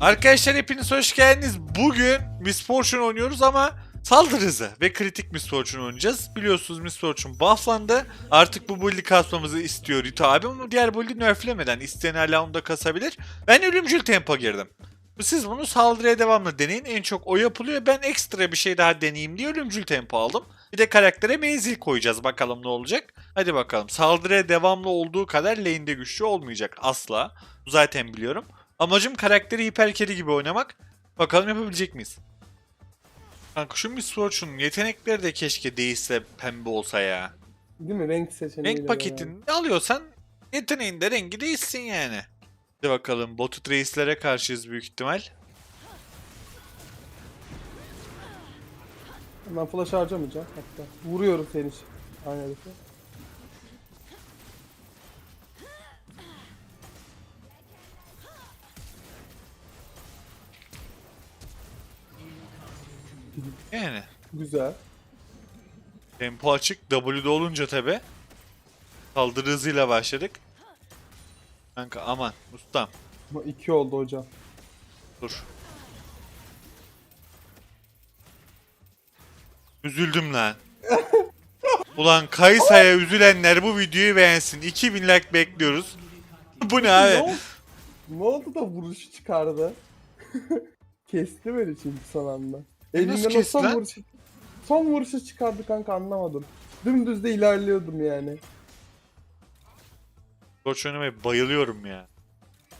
Arkadaşlar hepiniz hoş geldiniz. Bugün Miss Fortune oynuyoruz ama saldırı ve kritik Miss Fortune oynayacağız. Biliyorsunuz Miss Fortune bufflandı. Artık bu build'i kasmamızı istiyor Rito abi ama diğer build'i nerflemeden isteyen hala onu da kasabilir. Ben ölümcül tempo girdim. Siz bunu saldırıya devamlı deneyin. En çok o yapılıyor. Ben ekstra bir şey daha deneyeyim diye ölümcül tempo aldım. Bir de karaktere menzil koyacağız. Bakalım ne olacak. Hadi bakalım. Saldırıya devamlı olduğu kadar lane'de güçlü olmayacak. Asla. Zaten biliyorum. Amacım karakteri hiperkeri gibi oynamak. Bakalım yapabilecek miyiz? Kanka şu Miss Fortune'un yetenekleri de keşke değişse pembe olsa ya. Değil mi? Renk seçeneği. Renk paketini alıyorsan yeteneğinde rengi değişsin yani. Hadi bakalım botut reislere karşıyız büyük ihtimal. Ben flash harcamayacağım hatta. Vuruyorum seni. Aynen öyle. Yani Güzel. tempo açık W'de olunca tabi. Saldırı hızıyla başladık. Kanka aman ustam Ama iki oldu hocam. dur. Üzüldüm lan. Ulan Kaysa'ya üzülenler bu videoyu beğensin. 2000 like bekliyoruz. Bu ne Ne abi? oldu? ne oldu da vuruş çıkardı? Kesti beni çünkü son anda. E Elinden o kesti son lan? vuruşu, son vuruşu çıkardı kanka anlamadım. Dümdüz de ilerliyordum yani. Koç oynamaya bayılıyorum ya.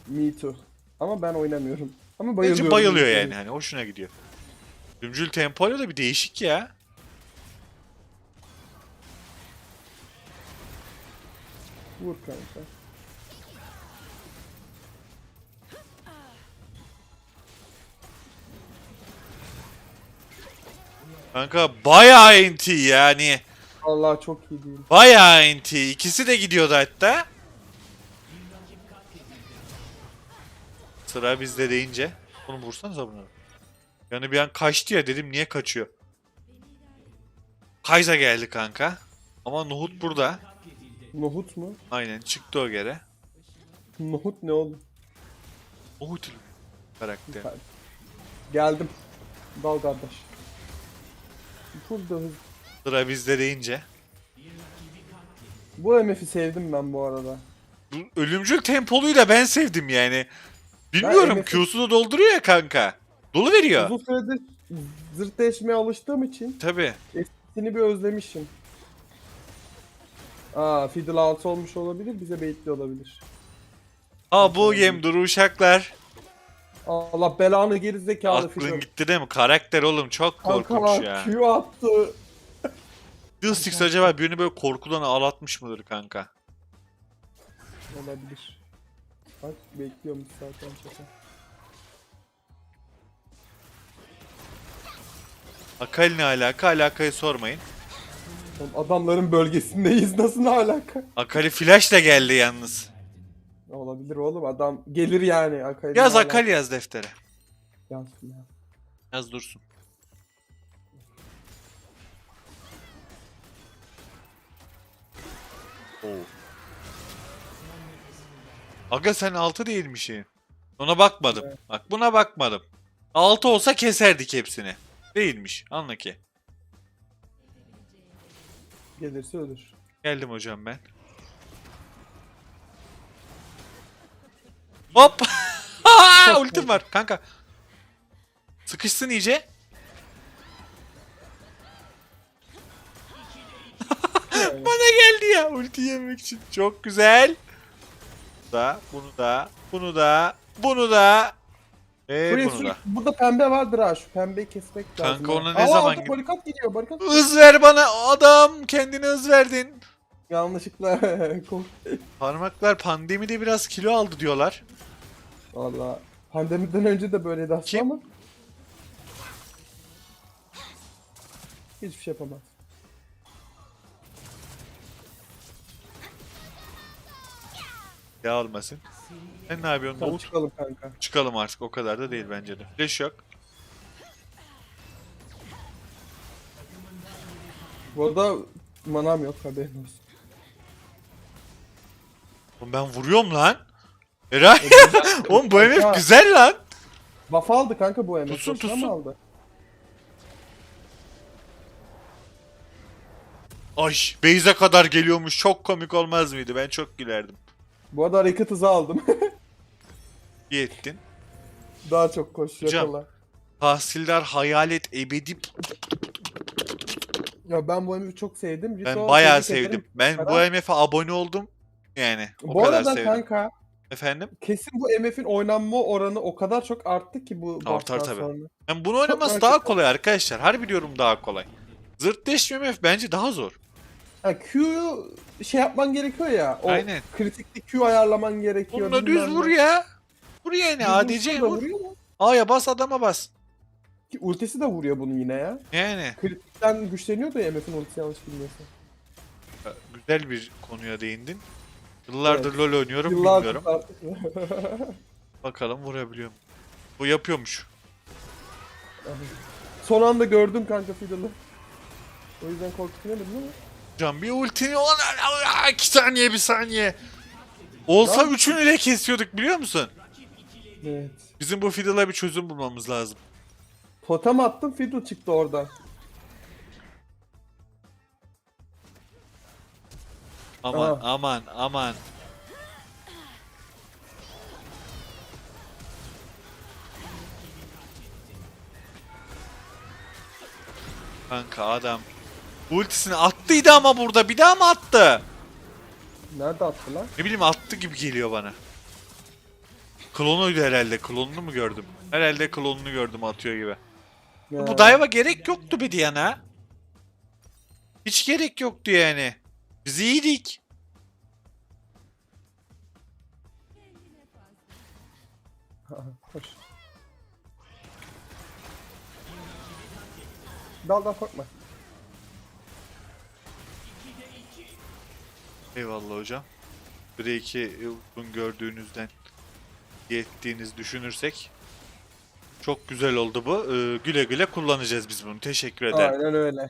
Me too. Ama ben oynamıyorum. Ama Bence bayılıyorum. bayılıyor yani hani hoşuna gidiyor. Dümcül tempoyla da bir değişik ya. Vur kanka. Kanka bayağı NT yani. Allah çok iyi değil. Bayağı NT. İkisi de gidiyordu hatta. Sıra bizde deyince. Bunu vursanıza bunu. Yani bir an kaçtı ya dedim niye kaçıyor. Kayza geldi kanka. Ama Nuhut burada. Nohut mu? Aynen çıktı o geri. Nohut ne oğlum? Nuhut karakter. Geldim. Dal kardeş. Burada hız. Sıra bizde deyince. Bu MF'i sevdim ben bu arada. Bu Ölümcül tempoluyu da ben sevdim yani. Bilmiyorum Ben Q'su da dolduruyor ya kanka. Dolu veriyor. Uzun süredir zırt değişmeye alıştığım için Tabi. seni bir özlemişim. Aa Fiddle 6 olmuş olabilir, bize baitli olabilir. Ha bu yem duru uşaklar. Allah belanı geri zekalı Aklın gitti değil mi? Karakter oğlum çok korkunç ya. Q attı. Dillsticks acaba birini böyle korkudan ağlatmış mıdır kanka? Olabilir. Bak bekliyormuş zaten şaka. Akali ne alaka? Alakayı sormayın. Oğlum Adamların bölgesindeyiz nasıl ne alaka? Akali flash da geldi yalnız. Olabilir oğlum adam gelir yani Akali. Yaz alaka? Akali yaz deftere. Yazsın ya. Yaz dursun. Oo. Aga sen 6 değilmişsin. Ona bakmadım. Evet. Bak buna bakmadım. 6 olsa keserdik hepsini. Değilmiş. Anla ki. Gelirse ölür. Geldim hocam ben. Hop! Ultim var kanka. Sıkışsın iyice. Bana geldi ya ulti yemek için. Çok güzel. Da, bunu da, bunu da, bunu da. Ve Buraya bunu da. burada pembe vardır ha şu pembeyi kesmek lazım. Kanka ona ne Aa, zaman altta gid- barikat gidiyor barikat. Hız ver bana adam. Kendine hız verdin. Yanlışlıkla Parmaklar pandemide biraz kilo aldı diyorlar. Valla pandemiden önce de böyleydi aslında Kim? ama. Hiçbir şey yapamaz. Ya olmasın. Sen ne yapıyorsun Tamam Davut? çıkalım kanka. Çıkalım artık o kadar da değil bence de. Flash yok. Bu arada manam yok haberin olsun. Oğlum ben vuruyorum lan. Eray. Oğlum bu MF güzel lan. Buff aldı kanka bu MS. Tutsun, Boşuna tutsun. mı aldı? Ay Beyze kadar geliyormuş. Çok komik olmaz mıydı? Ben çok gülerdim. Bu arada hareket hızı aldım. İyi ettin. Daha çok koşuyor Hocam. kolay. Tahsildar hayalet ebedi Ya ben bu MF'i çok sevdim. ben Rito, bayağı tebrik ederim. sevdim. Ben bu Kadar- MF'e abone oldum. Yani o Bu kadar arada sevdim. kanka Efendim? kesin bu MF'in oynanma oranı o kadar çok arttı ki bu Artar tabii. sonra. Yani bunu oynaması daha kolay arkadaşlar. Harbi diyorum daha kolay. Zırt deş MF bence daha zor. Ha, Q'yu şey yapman gerekiyor ya. O Aynen. kritikli Q ayarlaman gerekiyor. Bununla düz bilmem vur ne. ya. Vur yani Düz ADC vursa da vur. vuruyor mu? A'ya bas adama bas. Ki ultisi de vuruyor bunun yine ya. Yani Kritikten güçleniyor da MF'in ultisi yanlış bilmiyorsam. güzel bir konuya değindin. Yıllardır LoL oynuyorum bilmiyorum. artık. Bakalım vurabiliyor mu? Bu yapıyormuş. Son anda gördüm kanka Fiddle'ı. O yüzden korkup inemedim ama. Can bir ultini ona 2 saniye bir saniye. Olsa Ya- üçünü de kesiyorduk biliyor musun? Evet. Bizim bu Fiddle'a bir çözüm bulmamız lazım. Totem attım Fiddle çıktı oradan. Aman Aa. aman aman. Kanka adam ultisini attıydı ama burada bir daha mı attı? Nerede attı lan? Ne bileyim attı gibi geliyor bana. Klonuydu herhalde. Klonunu mu gördüm? Herhalde klonunu gördüm atıyor gibi. Ya. Bu dive'a gerek yoktu be Diana. Hiç gerek yoktu yani. Biz iyiydik. Koş. Daldan korkma. Eyvallah hocam. Break'i uygun gördüğünüzden yettiğiniz düşünürsek çok güzel oldu bu. Ee, güle güle kullanacağız biz bunu. Teşekkür ederim. Aynen öyle.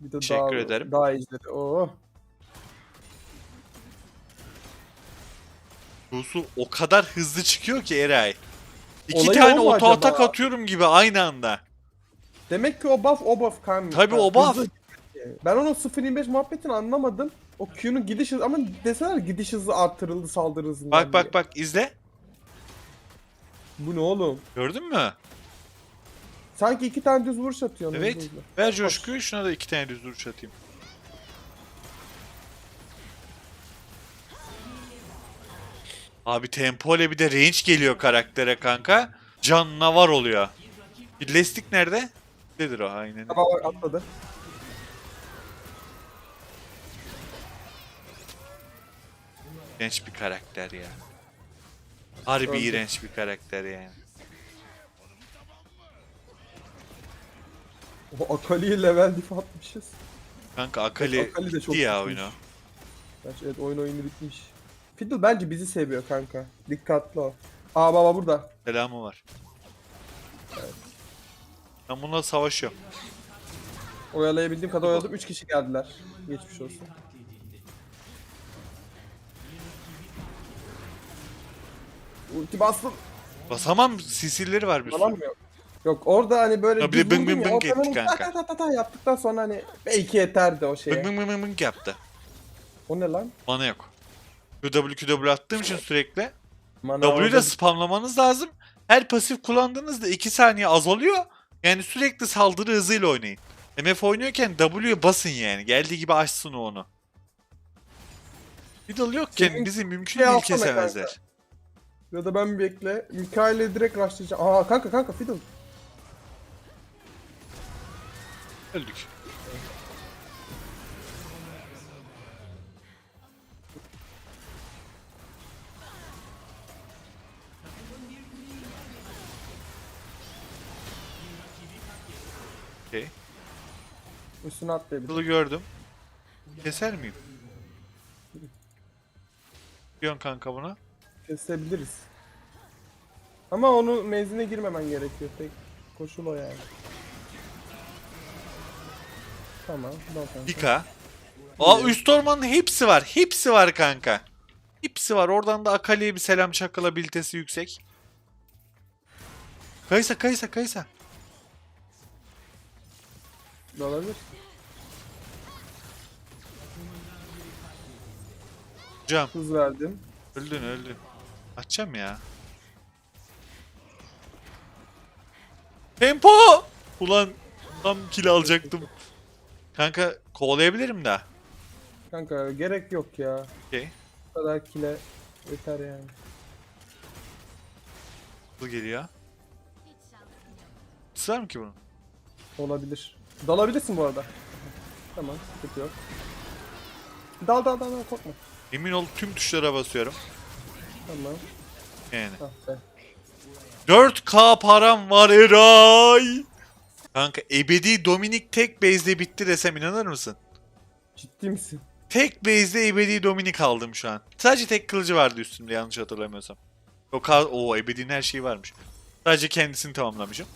Bir de Teşekkür daha, ederim. Daha izledi. Oo. Tuğsu o kadar hızlı çıkıyor ki Eray. İki Olayı tane o mu oto acaba? atak atıyorum gibi aynı anda. Demek ki o buff o buff kanka. Tabii o buff. Hızlı- Ben onun 0.25 muhabbetini anlamadım. O Q'nun gidiş hızı ama deseler gidiş hızı arttırıldı saldırı hızından Bak bak diye. bak izle. Bu ne oğlum? Gördün mü? Sanki iki tane düz vuruş atıyor. Evet. Ver coşkuyu şuna da iki tane düz duruş atayım. Abi tempo ile bir de range geliyor karaktere kanka. Canavar oluyor. Bir Lestik nerede? Nedir o aynen. Bak atladı. İğrenç bir karakter ya. Harbi Öldü. iğrenç bir karakter yani. O Akali'ye level diff atmışız. Kanka Akali, Akali de çok ya oyunu. Gerçi evet oyun oyunu bitmiş. Fiddle bence bizi seviyor kanka. Dikkatli ol. Aa baba burada. Selamı var. Ben bununla savaşıyorum. Oyalayabildiğim kadar oyaladım. 3 kişi geldiler. Geçmiş olsun. Ulti bastım. Basamam sisilleri var bir sürü. Yok? Orada hani böyle Ya bir de bing bing bing ettik ta kanka. ta ta ta ta yaptıktan sonra hani belki yeterdi o şeye. Bıng bıng bıng bıng yaptı. O ne lan? Mana yok. QW QW attığım için sürekli W'yu da spamlamanız lazım. Her pasif kullandığınızda 2 saniye azalıyor. Yani sürekli saldırı hızıyla oynayın. MF oynuyorken W'ye basın yani. Geldiği gibi açsın onu. Fiddle yokken Senin bizi mümkün şey değil alsana kesemezler. Ya da ben bekle. Mikael'e direkt rushlayacağım. Aa kanka kanka Fiddle. Öldük. Üstüne atlayabilir. Fiddle'ı gördüm. Keser miyim? Diyorsun kanka buna. Kesebiliriz. Ama onu menzine girmemen gerekiyor. Tek koşul o yani. Tamam. Kanka. Pika. Aa üst ormanın hepsi var. Hepsi var kanka. Hepsi var. Oradan da Akali'ye bir selam çakılabilitesi yüksek. Kaysa Kaysa Kaysa. Ne olabilir? Hocam Hız verdim. öldün öldün. Açacağım ya. Tempo! Ulan tam kill alacaktım. Kanka kovalayabilirim de. Kanka gerek yok ya. Okey. Bu kadar kile yeter yani. Bu geliyor. Sığar mı ki bunun? Olabilir. Dalabilirsin bu arada. Tamam, sıkıntı yok. Dal dal dal dal korkma. Emin ol tüm tuşlara basıyorum. Tamam. Yani. Ah be. 4K param var Eray. Kanka ebedi Dominik tek base'de bitti desem inanır mısın? Ciddi misin? Tek base'de ebedi Dominik aldım şu an. Sadece tek kılıcı vardı üstümde yanlış hatırlamıyorsam. O kal o ebedinin her şeyi varmış. Sadece kendisini tamamlamışım.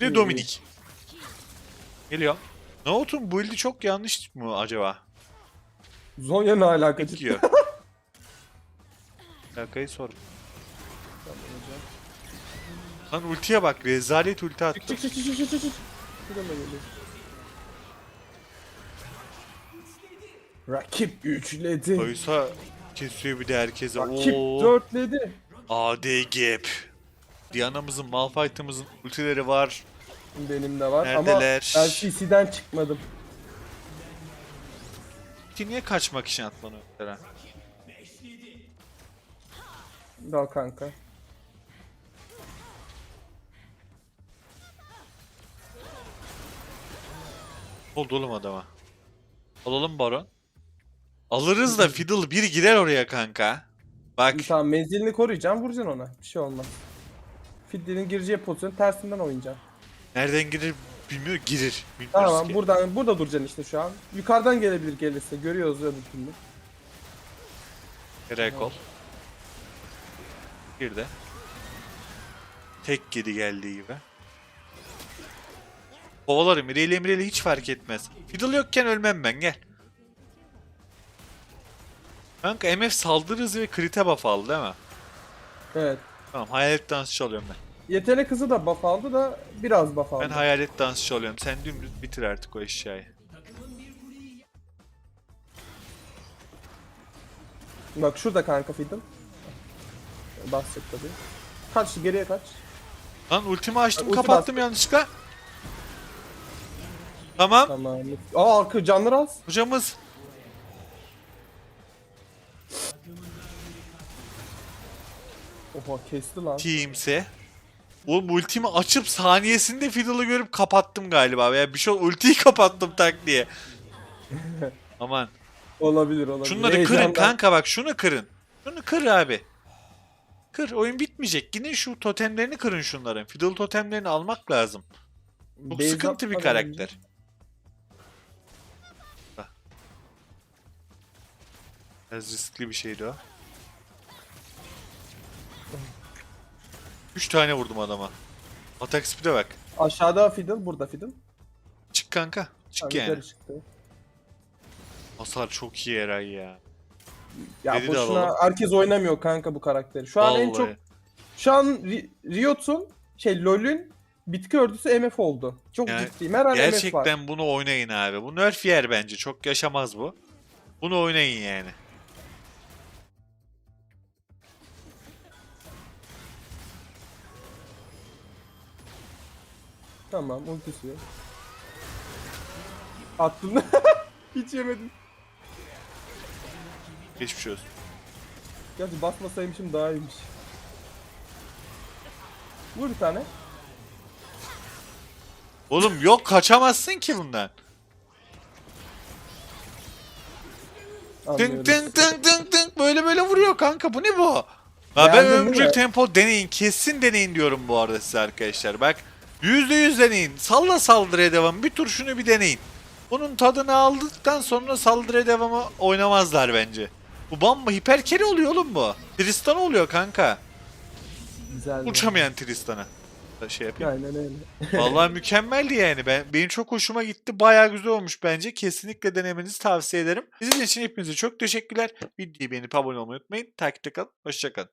Bir de Dominik. Geliyor. Nohut'un build'i çok yanlış mı acaba? Zonya ne alaka ciddi? Diyor. Dakikayı sor. Lan ultiye bak rezalet ulti attı. Çık çık çık çık çık çık çık. Şuradan da geliyor. Rakip üçledi. Oysa kesiyor bir de herkese. Rakip Oo. dörtledi. AD Gap. Diana'mızın, Malphite'ımızın ultileri var. Benim de var Neredeler? ama ben CC'den çıkmadım. Ki niye kaçmak için atmanı ultileri? Dal kanka. Oldu oğlum adama. Alalım Baron. Alırız da Fiddle bir girer oraya kanka. Bak Tamam menzilini koruyacağım vuracaksın ona. Bir şey olmaz. Fiddle'in gireceği pozisyon tersinden oynayacağım. Nereden girer bilmiyor girir. Bilmiyoruz Tamam ki. buradan burada duracaksın işte şu an. Yukarıdan gelebilir gelirse. Görüyoruz öbür türlü. Rekol. Bir de. Tek geri geldiği gibi. Kovalarım. İreyle mireyle hiç fark etmez. Fiddle yokken ölmem ben gel. Kanka MF saldırı hızı ve krite buff aldı değil mi? Evet. Tamam hayalet dansçı alıyorum ben. Yetenek hızı da buff aldı da biraz buff aldı. Ben hayalet dansçı alıyorum. Sen dümdüz bitir artık o eşyayı. Bak şurada kanka Fiddle. Basacak tabii. Kaç geriye kaç. Lan ultimi açtım Ulti kapattım yanlışlıkla. Tamam. Tamam. Aa arka canları az. Hocamız. Oha kesti lan. Team'se. Oğlum ultimi açıp saniyesinde Fiddle'ı görüp kapattım galiba. Veya bir şey ultiyi kapattım tak diye. Aman. Olabilir olabilir. Şunları kırın Heyecandan- kanka bak şunu kırın. Şunu kır abi. Kır oyun bitmeyecek. Yine şu totemlerini kırın şunların. Fiddle totemlerini almak lazım. Çok Base sıkıntı bir atmadan karakter. önce- Bak. Biraz riskli bir şeydi o. Üç tane vurdum adama. Atak speed'e bak. Aşağıda Fiddle, burada Fiddle. Çık kanka. Çık Tamam, yani. çıktı. Hasar çok iyi Eray ya. Ya Beni de boşuna alalım. herkes oynamıyor kanka bu karakteri. Şu an en Vallahi. çok şu an Ri- Riot'un şey LoL'ün bitki örtüsü MF oldu. Çok Yani ciddiyim. Her an MF var. Gerçekten bunu oynayın abi. Bu nerf yer bence. Çok yaşamaz bu. Bunu oynayın yani. Tamam ultisi yok. Attın. Hiç yemedim. Geçmiş olsun. Gerçi basmasaymışım daha iyiymiş. Vur bir tane. Oğlum yok kaçamazsın ki bundan. Anlıyorum. Tınk tınk tınk tınk tınk böyle böyle vuruyor kanka bu ne bu? Ha ben Beğendin değil mi? tempo deneyin kesin deneyin diyorum bu arada size arkadaşlar bak. Yüzde yüz deneyin salla saldırıya devam bir tur şunu bir deneyin. Bunun tadını aldıktan sonra saldırıya devamı oynamazlar bence. Bu bamba hiperkeri oluyor oğlum bu. Tristan oluyor kanka. Güzel. Uçamayan Tristan'a. Şey yapayım. Aynen öyle. Vallahi mükemmeldi yani. Ben benim çok hoşuma gitti. Bayağı güzel olmuş bence. Kesinlikle denemenizi tavsiye ederim. İzlediğiniz için hepinize çok teşekkürler. Videoyu beğenip abone olmayı unutmayın. Takipte kalın. Hoşçakalın.